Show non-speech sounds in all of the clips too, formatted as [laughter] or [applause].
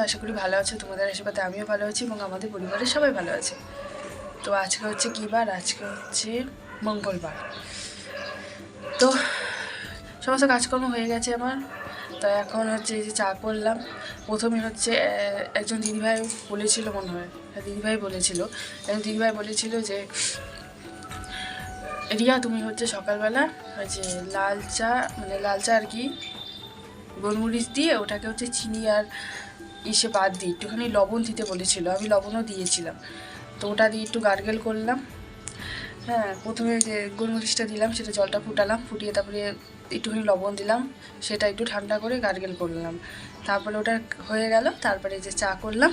আশা করি ভালো আছো তোমাদের আশীর্বাদে আমিও ভালো আছি এবং আমাদের পরিবারের সবাই ভালো আছে। তো আজকে হচ্ছে কী বার? আজকে হচ্ছে মঙ্গলবার। তো সমস্ত কাজকর্ম হয়ে গেছে আমার। তো এখন হচ্ছে এই যে চা করলাম। প্রথমে হচ্ছে একজন দিদিভাই বলেছিল মনে হয় হ্যাঁ, দিদিভাই বলেছিল। একজন দিদিভাই বলেছিল যে রিয়া তুমি হচ্ছে সকালবেলা ওই যে লাল চা মানে লাল চা আর কি গোলমরিচ দিয়ে ওটাকে হচ্ছে চিনি আর ইসে বাদ দিয়ে, একটুখানি লবণ দিতে বলেছিল, আমি লবণও দিয়েছিলাম। তো ওটা দিয়ে একটু গার্গেল করলাম। হ্যাঁ প্রথমে যে গোলমরিচটা দিলাম, সেটা জলটা ফুটালাম, ফুটিয়ে তারপরে একটুখানি লবণ দিলাম, সেটা একটু ঠান্ডা করে গার্গেল করলাম। তারপরে ওটা হয়ে গেল, তারপরে যে চা করলাম,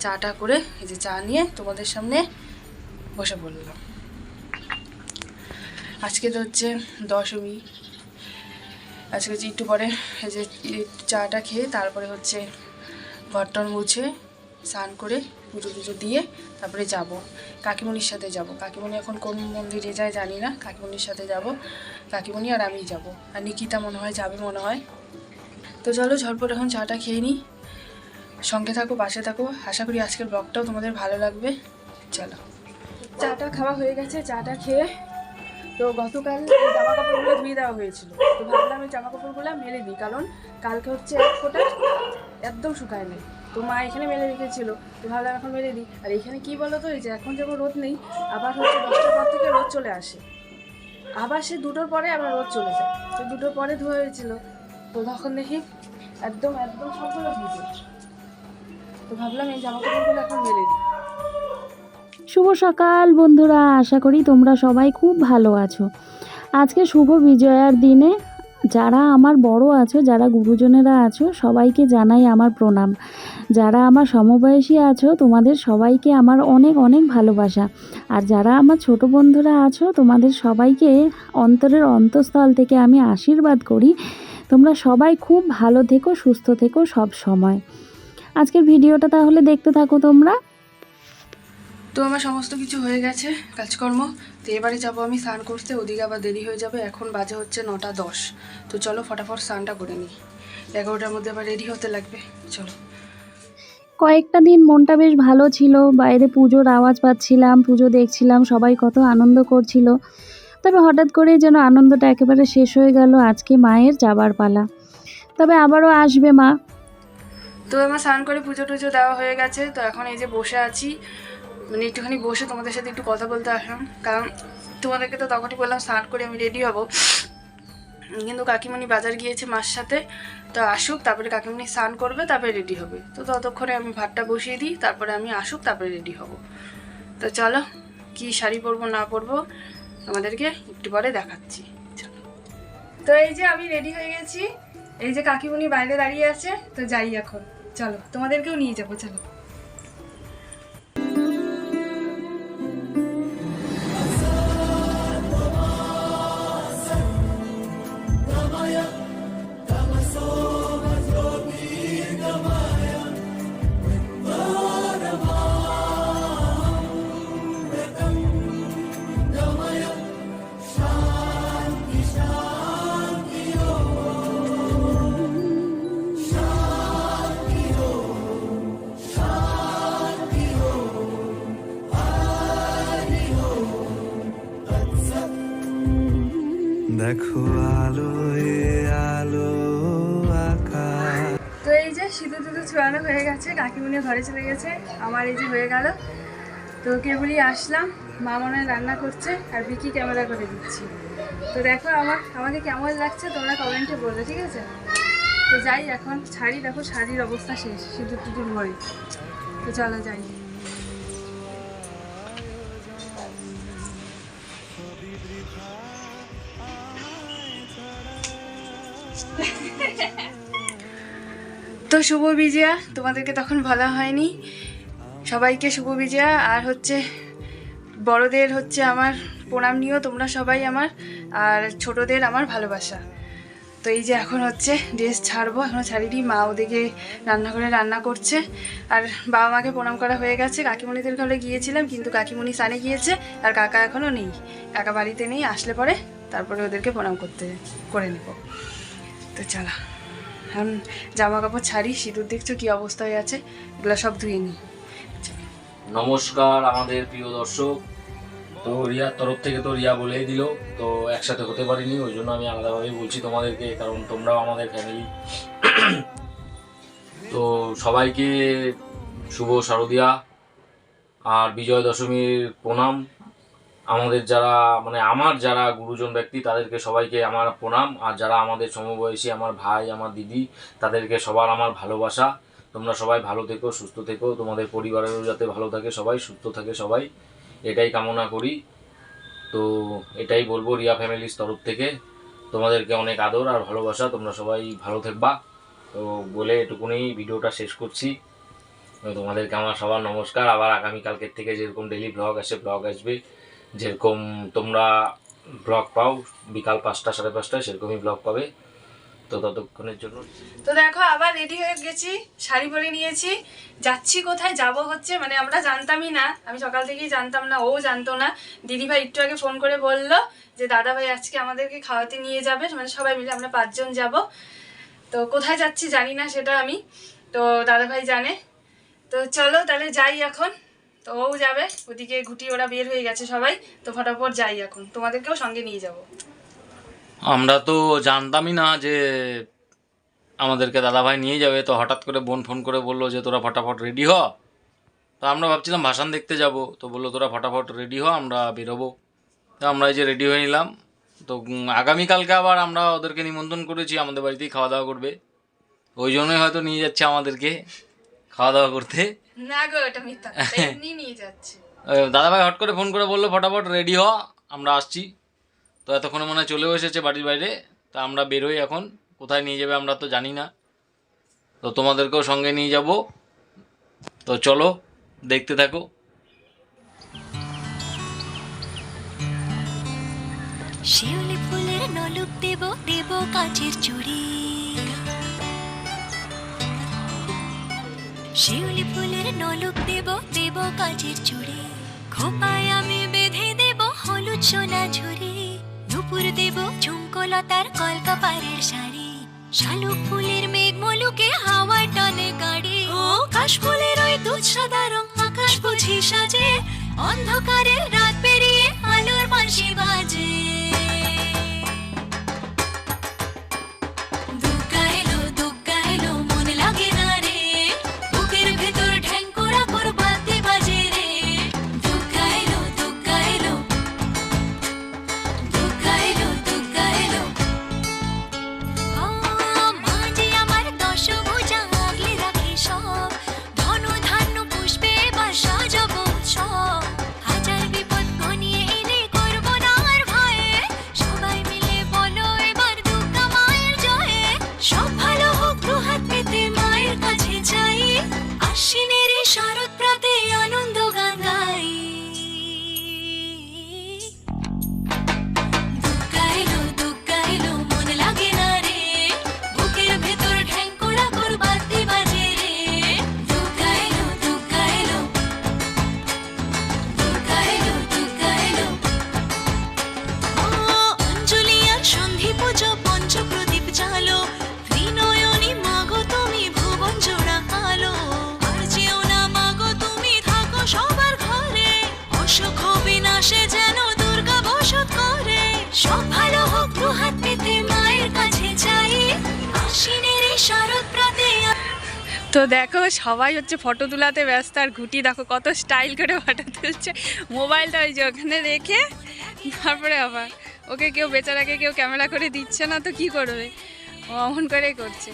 চাটা করে এই যে চা নিয়ে তোমাদের সামনে বসে পড়লাম। আজকে তো হচ্ছে দশমী। আজকে হচ্ছে একটু পরে এই যে চাটা খেয়ে তারপরে হচ্ছে ঘরটর মুছে স্নান করে পুজো টুজো দিয়ে তারপরে যাব। কাকিমণির সাথে যাব। কাকিমণি এখন কোন মন্দিরে যায় জানি না। কাকিমণির সাথে যাব। কাকিমণি আর আমি যাব। আর নিকিতা মনে হয় যাবে মনে হয়। তো চলো ঝটপট এখন চাটা খেয়ে নিই সঙ্গে থাকো, পাশে থাকো। আশা করি আজকের ব্লগটাও তোমাদের ভালো লাগবে। চলো। চাটা খাওয়া হয়ে গেছে, চাটা খেয়ে। তো গতকাল জামা কাপড়গুলো ধুয়ে দেওয়া হয়েছিল। তো ভাবলাম এই জামা কাপড়গুলো মেলে দিই কারণ কালকে হচ্ছে এক ফোঁটা একদম শুকায় নেই তো মা এখানে মেলে রেখেছিল, তো ভাবলাম এখন মেলে দিই। আর এখানে কি বলো তো এই যে এখন যেমন রোদ নেই, আবার হচ্ছে দশটার পর থেকে রোদ চলে আসে। আবার সে দুটোর পরে আবার রোদ চলে যায়। তো দুটোর পরে ধোয়া হয়েছিল। তো তখন দেখি একদম একদম সবগুলো ধুয়ে তো ভাবলাম এই জামা কাপড়গুলো এখন মেলে দিই। শুভ সকাল বন্ধুরা, আশা করি তোমরা সবাই খুব ভালো আছো। আজকে শুভ বিজয়ার দিনে যারা আমার বড় আছো, যারা গুরুজনেরা আছো, সবাইকে জানাই আমার প্রণাম। যারা আমার সমবয়সী আছো, তোমাদের সবাইকে আমার অনেক অনেক ভালোবাসা। আর যারা আমার ছোট বন্ধুরা আছো, তোমাদের সবাইকে অন্তরের অন্তঃস্থল থেকে আমি আশীর্বাদ করি। তোমরা সবাই খুব ভালো থেকো, সুস্থ থেকো সব সময়। আজকের ভিডিওটা তাহলে দেখতে থাকো তোমরা। তো আমার সমস্ত কিছু হয়ে গেছে কাজকর্ম। তো এবারে যাব আমি স্নান করতে ওদিকে আবার দেরি হয়ে যাবে এখন বাজে হচ্ছে নটা দশ। তো চলো ফটাফট স্নানটা করে নিই। এগারোটার মধ্যে আবার রেডি হতে লাগবে চলো। কয়েকটা দিন মনটা বেশ ভালো ছিল বাইরে পুজোর আওয়াজ পাচ্ছিলাম পুজো দেখছিলাম সবাই কত আনন্দ করছিল। তবে হঠাৎ করেই যেন আনন্দটা একেবারে শেষ হয়ে গেল আজকে মায়ের যাবার পালা। তবে আবারও আসবে মা। তো আমার স্নান করে পুজো টুজো দেওয়া হয়ে গেছে তো এখন এই যে বসে আছি। মানে একটুখানি বসে তোমাদের সাথে একটু কথা বলতে আসলাম। কারণ তোমাদেরকে তো তখনই বললাম, স্নান করে আমি রেডি হব। কিন্তু কাকিমণি বাজার গিয়েছে মার সাথে। তো আসুক, তারপরে কাকিমণি স্নান করবে, তারপরে রেডি হবে। তো ততক্ষণে আমি ভাতটা বসিয়ে দিই, তারপরে আমি আসুক, তারপরে রেডি হব। তো চলো, কি শাড়ি পরবো, না পরবো, তোমাদেরকে একটু পরে দেখাচ্ছি। চলো। তো এই যে আমি রেডি হয়ে গেছি। এই যে কাকিমণি বাইরে দাঁড়িয়ে আছে, তো যাই এখন। চলো, তোমাদেরকেও নিয়ে যাব, চলো। দেখো আলো আলো তো এই যে সিঁদুর টুদুর ছোড়ানো হয়ে গেছে কাকিমুনি ঘরে চলে গেছে, আমার এই যে হয়ে গেল। তো কেবলই আসলাম মা মনে রান্না করছে, আর বিকি ক্যামেরা করে দিচ্ছি। তো দেখো আমার, আমাকে কেমন লাগছে তোমরা কমেন্টে বলবে, ঠিক আছে? তো যাই, এখন শাড়ি, দেখো শাড়ির অবস্থা শেষ, সিঁদুর টুদুর ভরে তো চলো যাই। তো শুভ বিজয়া, তোমাদেরকে তখন বলা হয়নি। সবাইকে শুভ বিজয়া, আর হচ্ছে বড়দের হচ্ছে আমার প্রণাম নিও তোমরা সবাই আমার, আর ছোটদের আমার ভালোবাসা। তো এই যে এখন হচ্ছে ড্রেস ছাড়বো এখনও ছাড়িনি, মা ওদিকে রান্নাঘরে রান্না করছে। আর বাবা মাকে প্রণাম করা হয়ে গেছে কাকিমণিদের ঘরে গিয়েছিলাম, কিন্তু কাকিমণি স্নানে গিয়েছে, আর কাকা এখনও নেই। কাকা বাড়িতে নেই, আসলে পরে তারপরে ওদেরকে প্রণাম করতে, করে নেব। তো চলো। এখন জামা কাপড় ছাড়ি, সিঁদুর দেখছ কি অবস্থা হয়ে আছে? এগুলো সব ধুয়ে নিই নমস্কার আমাদের প্রিয় দর্শক। তো রিয়ার তরফ থেকে তো রিয়া বলেই দিল, তো একসাথে হতে পারিনি, ওই জন্য আমি আলাদাভাবেই বলছি তোমাদেরকে, কারণ তোমরাও আমাদের ফ্যামিলি তো সবাইকে শুভ শারদিয়া আর বিজয় দশমীর প্রণাম। আমাদের যারা মানে আমার যারা গুরুজন ব্যক্তি, তাদেরকে সবাইকে আমার প্রণাম। আর যারা আমাদের সমবয়সী, আমার ভাই, আমার দিদি, তাদেরকে সবার আমার ভালোবাসা। তোমরা সবাই ভালো থেকো, সুস্থ থেকো। তোমাদের পরিবারেরও যাতে ভালো থাকে সবাই, সুস্থ থাকে সবাই। এটাই কামনা করি। তো এটাই বলব রিয়া ফ্যামিলির তরফ থেকে। তোমাদেরকে অনেক আদর আর ভালোবাসা। তোমরা সবাই ভালো থাকবা। তো বলে এটুকুনি ভিডিওটা শেষ করছি। তোমাদেরকে আমার সবার নমস্কার। আবার আগামীকালকের থেকে যেরকম ডেলি ব্লগ আসে ব্লগ আসবে। যেরকম তোমরা ব্লগ পাও বিকাল পাঁচটা, সাড়ে পাঁচটায়, সেরকমই ব্লগ পাবে। তো ততক্ষণের জন্য। তো দেখো, আবার রেডি হয়ে গেছি, শাড়ি পরে নিয়েছি। যাচ্ছি কোথায়, যাব হচ্ছে মানে আমরা জানতামই না। আমি সকাল থেকেই জানতাম না, ও জানতো না। দিদিভাই একটু আগে ফোন করে বলল যে দাদা ভাই আজকে আমাদেরকে খাওয়াতে নিয়ে যাবে। মানে সবাই মিলে আমরা পাঁচজন যাব। তো কোথায় যাচ্ছি জানি না, সেটা আমি। তো দাদা ভাই জানে। তো চলো তাহলে যাই এখন। তো ও যাবে, ওদিকে ঘুটি ওরা বের হয়ে গেছে সবাই, তো ফটাফট যাই এখন। তোমাদেরকেও সঙ্গে নিয়ে যাব। আমরা তো জানতামই না যে আমাদেরকে দাদাভাই নিয়ে যাবে, তো হঠাৎ করে বোন ফোন করে বলল যে, তোরা ফটাফট রেডি হ। তো আমরা ভাবছিলাম ভাসান দেখতে যাব, তো বলল, তোরা ফটাফট রেডি হ, আমরা বেরোবো। তো আমরা এই যে রেডি হয়ে নিলাম, তো আগামীকালকে আবার আমরা ওদেরকে নিমন্ত্রণ করেছি, আমাদের বাড়িতেই খাওয়া দাওয়া করবে। ওই জন্যই হয়তো নিয়ে যাচ্ছে আমাদেরকে। খাওয়া দাওয়া করতে? না গো এটা মিথ্যা [laughs] এমনি নিয়ে যাচ্ছে। দাদাভাই হট করে ফোন করে বলল ফটাফট রেডি হ আমরা আসছি। তো এতক্ষণে মনে হয় চলেও এসেছে বাড়ির বাইরে। তা আমরা বেরোই এখন। কোথায় নিয়ে যাবে আমরা তো জানি না। তো তোমাদেরকেও সঙ্গে নিয়ে যাব। তো চলো দেখতে থাকো। শিউলি ফুলের নলুক দেব দেব কাচের চুড়ি। শিউলি ফুলের নলুক দেব দেব কাচের চুড়ি। খোপায় আমি বেঁধে দেব হলুদ সোনা ঝুড়ি দুপুর দেব ঝুমকলতার কলকাপাড়ের শাড়ি। শালুক ফুলের মেঘ মলুকে হাওয়া টানে গাড়ি। ও কাশ ফুলের ওই দুধ সাদা রং আকাশ বুঝি সাজে। অন্ধকারের রাত পেরিয়ে আলোর বাঁশি বাজে। তো দেখো সবাই হচ্ছে ফটো তোলাতে ব্যস্ত আর ঘুটি দেখো কত স্টাইল করে ফটো তুলছে। মোবাইলটা ওই যে ওখানে রেখে তারপরে আবার ওকে কেউ বেচারাকে কেউ ক্যামেরা করে দিচ্ছে না তো কি করবে? ও অমন করেই করছে।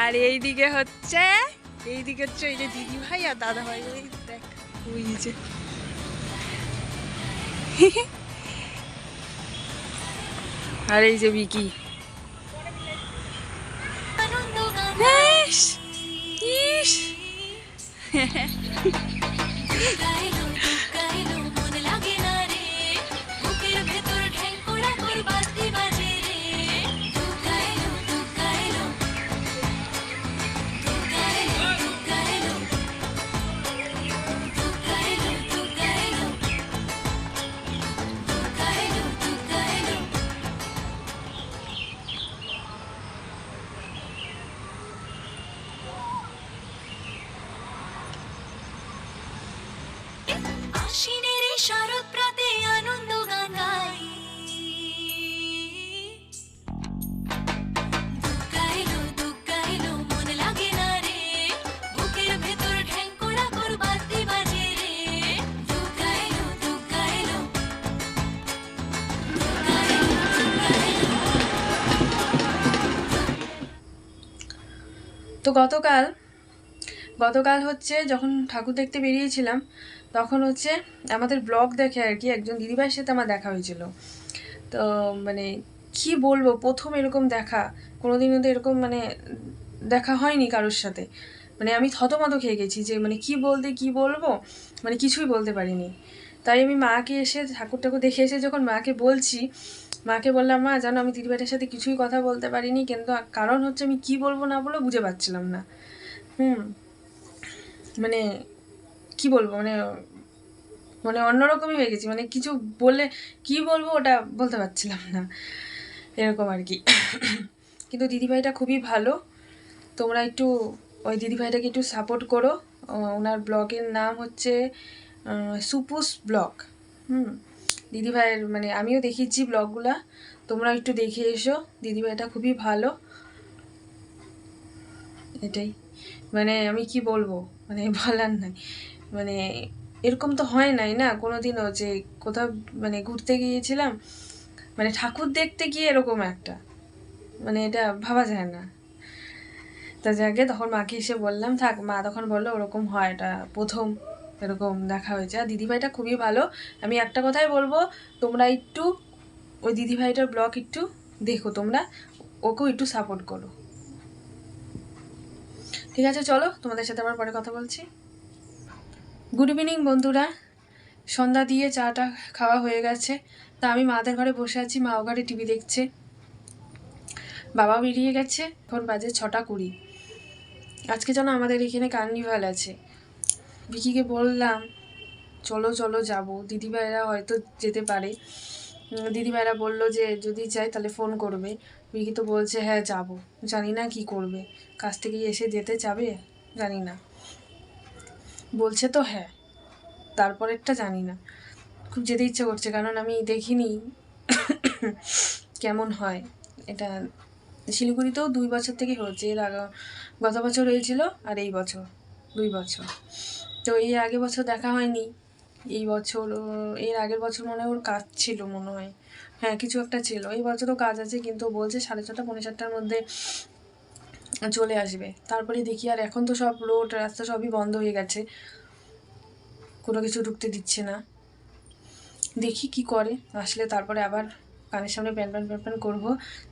আর এই দিকে হচ্ছে এই দিকে হচ্ছে ওই যে দিদি ভাই আর দাদা ভাই ওই দেখ ওই যে। আর এই যে বিকি Sheesh. [laughs] তো গতকাল গতকাল হচ্ছে যখন ঠাকুর দেখতে বেরিয়েছিলাম, তখন হচ্ছে আমাদের ব্লগ দেখে আর কি একজন দিদিভাইয়ের সাথে আমার দেখা হয়েছিল। তো মানে কি বলব, প্রথম এরকম দেখা, কোনোদিনও তো এরকম মানে দেখা হয়নি কারোর সাথে। মানে আমি থতমত খেয়ে গেছি যে মানে কি বলতে কি বলব মানে কিছুই বলতে পারিনি। তাই আমি মাকে এসে ঠাকুর ঠাকুর দেখে এসে যখন মাকে বলছি মাকে বললাম, মা, জানো, আমি দিদিভাইটার সাথে কিছুই কথা বলতে পারিনি, কিন্তু কারণ হচ্ছে আমি কি বলব না বলে বুঝে পাচ্ছিলাম না। হুম মানে কি বলব মানে মানে অন্যরকমই হয়ে গেছি মানে কিছু বলে কি বলব ওটা বলতে পারছিলাম না, এরকম আর কি। কিন্তু দিদিভাইটা খুবই ভালো, তোমরা একটু ওই দিদিভাইটাকে একটু সাপোর্ট করো। ওনার ব্লগের নাম হচ্ছে সুপুস ব্লগ হুম। দিদিভাইয়ের মানে আমিও দেখিয়েছি ব্লগগুলা। তোমরা একটু দেখে এসো, দিদিভাইটা খুবই ভালো। এটাই। মানে আমি কি বলব? মানে [laughs] বলার নাই। মানে এরকম তো হয় নাই না? কোনো দিনও যে কোথাও মানে ঘুরতে গিয়েছিলাম মানে ঠাকুর দেখতে গিয়ে এরকম একটা। মানে এটা ভাবা যায় না। তা যাকে তখন মাকে এসে বললাম, থাক, মা তখন বলল ওরকম হয়, এটা প্রথম। এরকম দেখা হয়েছে। আর দিদিভাইটা খুবই ভালো। আমি একটা কথাই বলব, তোমরা একটু ওই দিদিভাইটার ব্লগ একটু দেখো তোমরা, ওকেও একটু সাপোর্ট করো। ঠিক আছে, চলো তোমাদের সাথে আবার পরে কথা বলছি। গুড ইভিনিং বন্ধুরা। সন্ধ্যা দিয়ে চাটা খাওয়া হয়ে গেছে। তা আমি মাদের ঘরে বসে আছি, মা ও ঘরে টিভি দেখছে। বাবা বেরিয়ে গেছে। এখন বাজে ছটা কুড়ি। আজকে যেন আমাদের এখানে কার্নিভাল আছে। ভিকিকে বললাম, চলো চলো যাব। দিদিভাইরা হয়তো যেতে পারে। দিদিভাইরা বলল যে, যদি যাই তাহলে ফোন করবে। ভিকি তো বলছে হ্যাঁ যাব। জানি না কি করবে। কাছ থেকে এসে যেতে যাবে জানি না। বলছে তো হ্যাঁ। তারপরেরটা জানি না। খুব যেতে ইচ্ছে করছে, কারণ আমি দেখিনি কেমন হয়। এটা শিলিগুড়িতেও দুই বছর থেকে হচ্ছে। এর আগে, গত বছর হয়েছিল আর এই বছর, দুই বছর। তো এই আগে বছর দেখা হয়নি। এই বছর এর আগের বছর মনে হয় ওর কাজ ছিল মনে হয়। হ্যাঁ কিছু একটা ছিল। এই বছরও কাজ আছে, কিন্তু বলছে সাড়ে ছটা, পৌনে সাতটার মধ্যে চলে আসবে। তারপরে দেখি, আর এখন তো সব রোড, রাস্তা সবই বন্ধ হয়ে গেছে। কোনো কিছু ঢুকতে দিচ্ছে না। দেখি কি করে। আসলে তারপরে আবার কানের সামনে প্যান প্যান প্যান প্যান করব।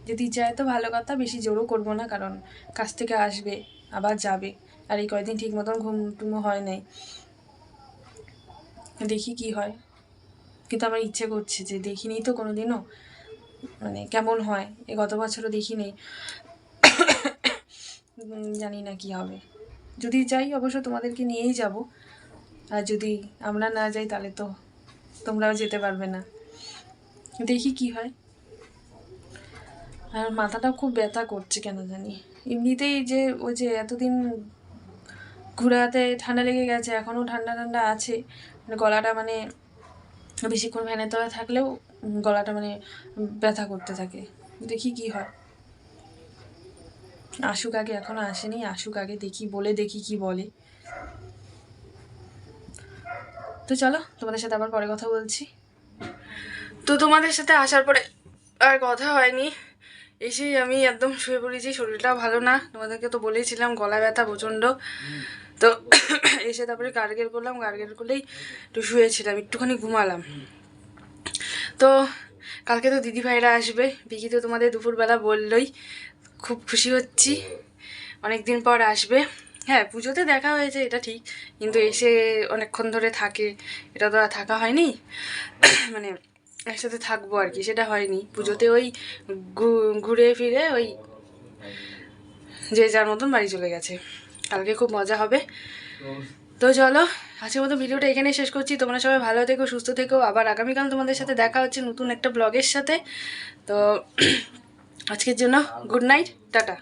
যদি যায় তো ভালো কথা, বেশি জোরও করব না, কারণ কাছ থেকে আসবে, আবার যাবে। আর এই কয়দিন ঠিক মতন ঘুম টুমো হয় নাই। দেখি কি হয়। কিন্তু আমার ইচ্ছে করছে যে দেখিনি তো কোনো দিনও মানে কেমন হয়? এ গত বছরও দেখিনি জানি না কি হবে। যদি যাই অবশ্য তোমাদেরকে নিয়েই যাব। আর যদি আমরা না যাই তাহলে তো তোমরাও যেতে পারবে না। দেখি কি হয়। আর মাথাটাও খুব ব্যথা করছে কেন জানি। এমনিতেই যে ওই যে এতদিন ঘুরাতে ঠান্ডা লেগে গেছে, এখনও ঠান্ডা ঠান্ডা আছে। মানে গলাটা মানে বেশিক্ষণ ফ্যানের তলায় থাকলেও গলাটা মানে ব্যথা করতে থাকে। দেখি কি হয়। আসুক আগে এখনও আসেনি আসুক আগে দেখি, বলে দেখি কি বলে। তো চলো, তোমাদের সাথে আবার পরে কথা বলছি। তো তোমাদের সাথে আসার পরে আর কথা হয়নি। এসেই আমি একদম শুয়ে পড়েছি শরীরটা ভালো না। তোমাদেরকে তো বলেছিলাম, গলা ব্যথা প্রচণ্ড। তো এসে তারপরে গার্গেল করলাম, গার্গেল করলেই একটু শুয়েছিলাম, একটুখানি ঘুমালাম। তো কালকে তো দিদিভাইরা আসবে বিকি তো তোমাদের দুপুরবেলা বললোই, খুব খুশি হচ্ছি। অনেক দিন পর আসবে। হ্যাঁ পুজোতে দেখা হয়েছে, এটা ঠিক, কিন্তু এসে অনেকক্ষণ ধরে থাকে, এটা তো আর থাকা হয়নি। মানে একসাথে থাকব আর কি, সেটা হয়নি। পুজোতে ওই ঘুরে ফিরে ওই যে যার মতন বাড়ি চলে গেছে। কালকে খুব মজা হবে। তো চলো আজকের মতো ভিডিওটা এখানে শেষ করছি। তোমরা সবাই ভালো থেকো সুস্থ থেকো। আবার আগামীকাল তোমাদের সাথে দেখা হচ্ছে নতুন একটা ব্লগের সাথে। তো [clears throat] আজকের জন্য গুড নাইট টাটা।